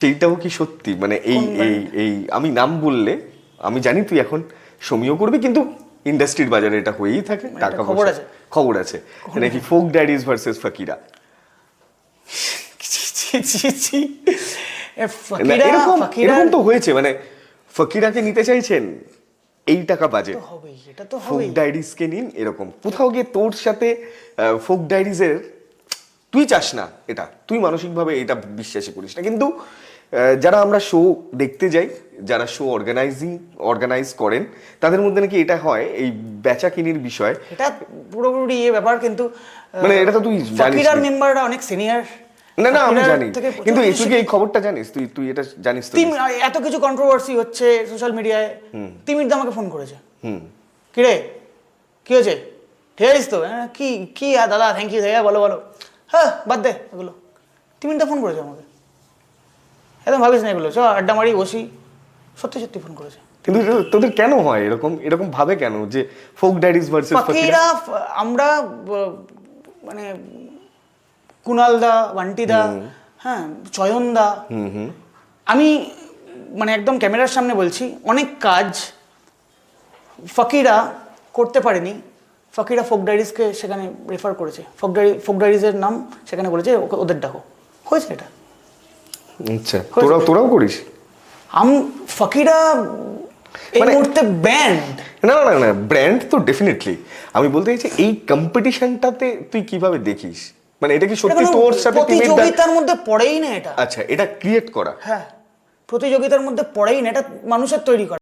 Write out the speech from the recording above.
সেইটাও কি সত্যি? মানে এই এই এই আমি নাম বললে আমি জানি তুই এখন সমীহ করবি কিন্তু ইন্ডাস্ট্রির বাজারে এটা হয়েই থাকে টাকা খবর আছে? খবর আছে। নাকি ফোক ড্যাডিজ ভার্সেস ফাকিরা। এরকম এরকম তো হয়েছে মানে ফকিরাকে নিতে চাইছেন এই টাকা বাজে। তো এটা তো ফোক ডায়েরিজকে নিন এরকম। কোথাও গিয়ে তোর সাথে ফোক ডায়েরিজের তুই চাস না এটা তুই মানসিকভাবে এটা বিশ্বাসী করিস না। কিন্তু যারা আমরা শো দেখতে যাই যারা শো অর্গানাইজিং অর্গানাইজ করেন তাদের মধ্যে নাকি এটা হয় এই বেচা কিনির বিষয়। এটা পুরোপুরি এ ব্যাপার কিন্তু মানে এটা তো তুই জানিস মেম্বাররা অনেক সিনিয়র না না আমি জানি। কিন্তু এই তুই কি এই খবরটা জানিস? তুই তুই এটা জানিস তো তিম এত কিছু কন্ট্রোভার্সি হচ্ছে সোশ্যাল মিডিয়ায় তিমির দা আমাকে ফোন করেছে। হুম। কি রে? কি হয়েছে? ঠিক আছিস তো হ্যাঁ, কি কি দাদা থ্যাংক ইউ দাদা বলো বলো। হ্যাঁ বাদ দে এগুলো। তিমির দা ফোন করেছে আমাকে। একদম ভাবিস না এগুলো চ আড্ডা মারি বসি। সত্যি সত্যি ফোন করেছে। কিন্তু তোদের কেন হয়? এরকম এরকম ভাবে কেন যে ফোক ভার্সেস পাখিরা আমরা মানে কুনাল দা বান্টি দা হ্যাঁ চয়ন দা আমি মানে একদম ক্যামেরার সামনে বলছি অনেক কাজ ফকিরা করতে পারেনি। ফকিরা ফোক ডায়েরিজকে সেখানে রেফার করেছে। ফোক ডায়েরি ফোক ডায়েরিজের নাম সেখানে বলেছে ওদের ডাকো। হয়েছে এটা? আচ্ছা তোরাও তোরাও করিস। আম ফকিরা এই মানে- মুহূর্তে ব্যান্ড না না না না ব্র্যান্ড তো ডেফিনেটলি আমি বলতে চাইছি এই কম্পিটিশনটাতে তুই কীভাবে দেখিস? মানে এটা কি সত্যি তোর সাথে প্রতিযোগিতার মধ্যে পড়েই না এটা। আচ্ছা এটা ক্রিয়েট করা। হ্যাঁ প্রতিযোগিতার মধ্যে পড়েই না এটা মানুষের তৈরি করা।